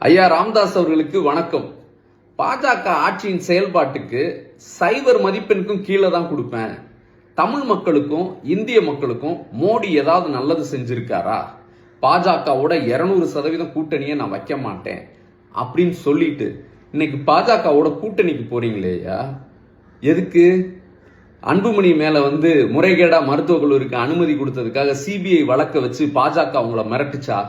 ஐயா ராமதாஸ் அவர்களுக்கு வணக்கம். பாஜக ஆட்சியின் செயல்பாட்டுக்கு சைபர் மதிப்பெண்க்கும் கீழே தான் கொடுப்பேன். தமிழ் மக்களுக்கும் இந்திய மக்களுக்கும் மோடி ஏதாவது நல்லது செஞ்சிருக்காரா? பாஜகவோட இருநூறு சதவீதம் கூட்டணியை நான் வைக்க மாட்டேன். அப்படின்னு சொல்லிட்டு இன்னைக்கு பாஜகவோட கூட்டணிக்கு போறீங்களேயா எதுக்கு? அன்புமணி மேல வந்து முறைகேடா மருத்துவக் கல்லூரிக்கு அனுமதி கொடுத்ததுக்காக சிபிஐ வழக்க வச்சு பாஜக அவங்கள மிரட்டுச்சா?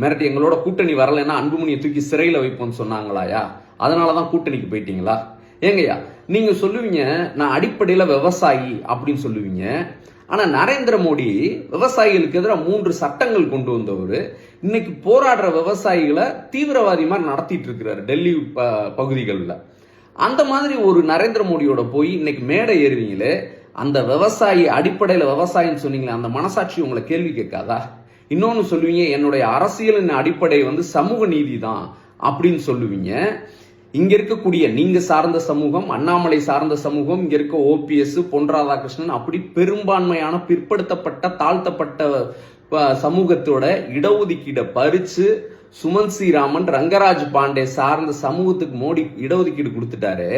மிரட்டி எங்களோட கூட்டணி வரலைன்னா அன்புமணியை தூக்கி சிறையில் வைப்போம்னு சொன்னாங்களாயா? அதனாலதான் கூட்டணிக்கு போயிட்டீங்களா? ஏங்கய்யா நீங்க சொல்லுவீங்க நான் அடிப்படையில விவசாயி அப்படின்னு சொல்லுவீங்க. ஆனா நரேந்திர மோடி விவசாயிகளுக்கு எதிராக மூன்று சட்டங்கள் கொண்டு வந்தவர். இன்னைக்கு போராடுற விவசாயிகளை தீவிரவாதி மாதிரி நடத்திட்டு இருக்கிறாரு டெல்லி ப- பகுதிகளில். அந்த மாதிரி ஒரு நரேந்திர மோடியோட போய் இன்னைக்கு மேடை ஏறுவீங்களே அந்த விவசாயி அடிப்படையில் விவசாயின்னு சொன்னீங்களே அந்த மனசாட்சி உங்களை கேள்வி கேட்காதா? இன்னொன்று சொல்லுவீங்க என்னுடைய அரசியலின் அடிப்படை வந்து சமூக நீதி தான் அப்படின்னு சொல்லுவீங்க. இங்க இருக்கக்கூடிய நீங்க சார்ந்த சமூகம் அண்ணாமலை சார்ந்த சமூகம் இங்க இருக்க ஓபிஎஸ் பொன் ராதாகிருஷ்ணன் அப்படி பெரும்பான்மையான பிற்படுத்தப்பட்ட தாழ்த்தப்பட்ட சமூகத்தோட இடஒதுக்கீடை பறிச்சு சுமன் ஸ்ரீராமன் ரங்கராஜ் பாண்டே சார்ந்த சமூகத்துக்கு மோடி இடஒதுக்கீடு கொடுத்துட்டாரு.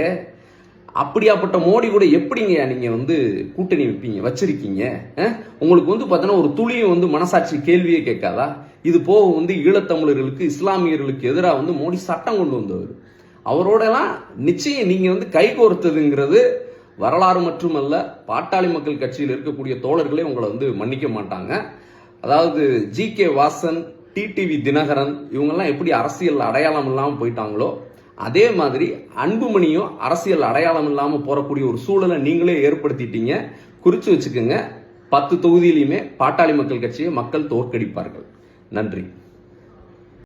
அப்படியாப்பட்ட மோடி கூட எப்படிங்க நீங்கள் வந்து கூட்டணி வைப்பீங்க வச்சிருக்கீங்க உங்களுக்கு வந்து பார்த்தோன்னா ஒரு துளியும் வந்து மனசாட்சி கேள்வியே கேட்காதா? இது போக வந்து ஈழத்தமிழர்களுக்கு இஸ்லாமியர்களுக்கு எதிராக வந்து மோடி சட்டம் கொண்டு வந்தவர். அவரோடலாம் நிச்சயம் நீங்கள் வந்து கை கோர்த்ததுங்கிறது வரலாறு மட்டுமல்ல பாட்டாளி மக்கள் கட்சியில் இருக்கக்கூடிய தோழர்களே உங்களை வந்து மன்னிக்க மாட்டாங்க. அதாவது G K Vasan TTV Dhinakaran இவங்கெல்லாம் எப்படி அரசியல் அடையாளம் இல்லாமல் போயிட்டாங்களோ அதே மாதிரி அன்புமணியும் அரசியல் அடையாளம் இல்லாமல் போகக்கூடிய ஒரு சூழலை நீங்களே ஏற்படுத்திட்டீங்க. குறித்து வச்சுக்கோங்க. பத்து தொகுதியிலையுமே பாட்டாளி மக்கள் கட்சியை மக்கள் தோற்கடிப்பார்கள். நன்றி.